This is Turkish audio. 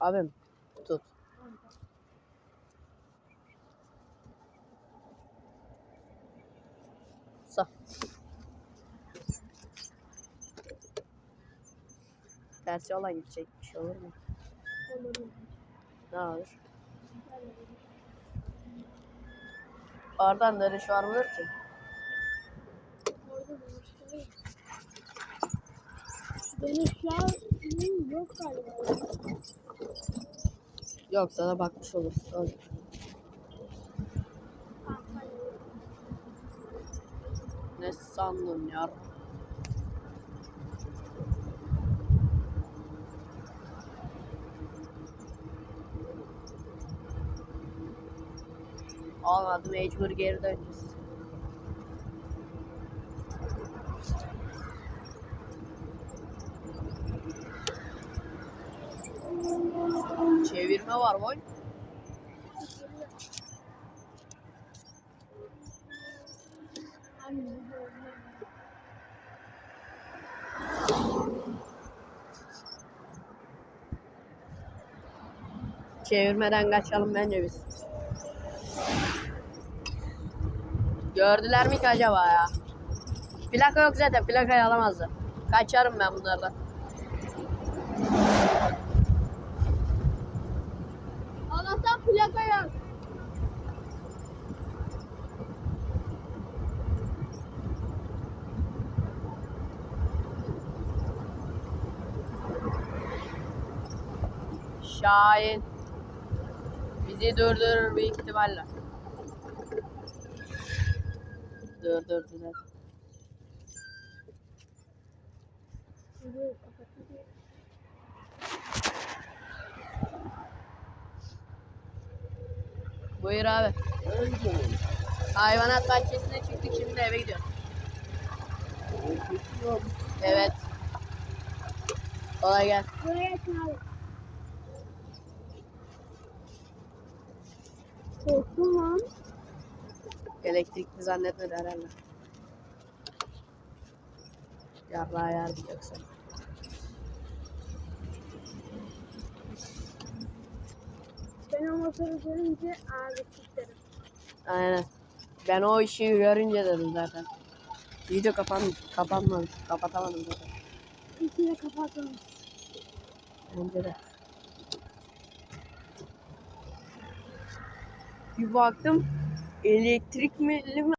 Abim tut. Sağ. Tersi olan gidecek bir şey olur mu? Ne olur? Oradan dönüş var mıdır ki? Yok galiba. Yok sana bakmış olur. Olur. Ne sandın ya? Olmadı mecbur geri döneceğiz. Çevirme var boy. Çevirmeden kaçalım bence biz. Gördüler mi ki acaba ya? Plaka yok zaten. Plakayı alamazlar. Kaçarım ben bunlardan. Allah'tan plaka yok. Şahin. Bizi durdurur büyük ihtimalle. Durdurdu zaten. Buyur abi. Hayvanat bahçesine çıktık şimdi eve gidiyoruz. Evet. Kolay gelsin. Buraya çağır. Korktum lan. Elektrikli zannetmedi herhalde. Yarrağı yardım yoksa. Ben o motoru görünce abi isterim. Aynen. Ben o işi görünce dedim zaten. Video kapan kapanmamış. Kapatamadım zaten. İçine kapatalım. Bence de. Bir baktım elektrik mi mi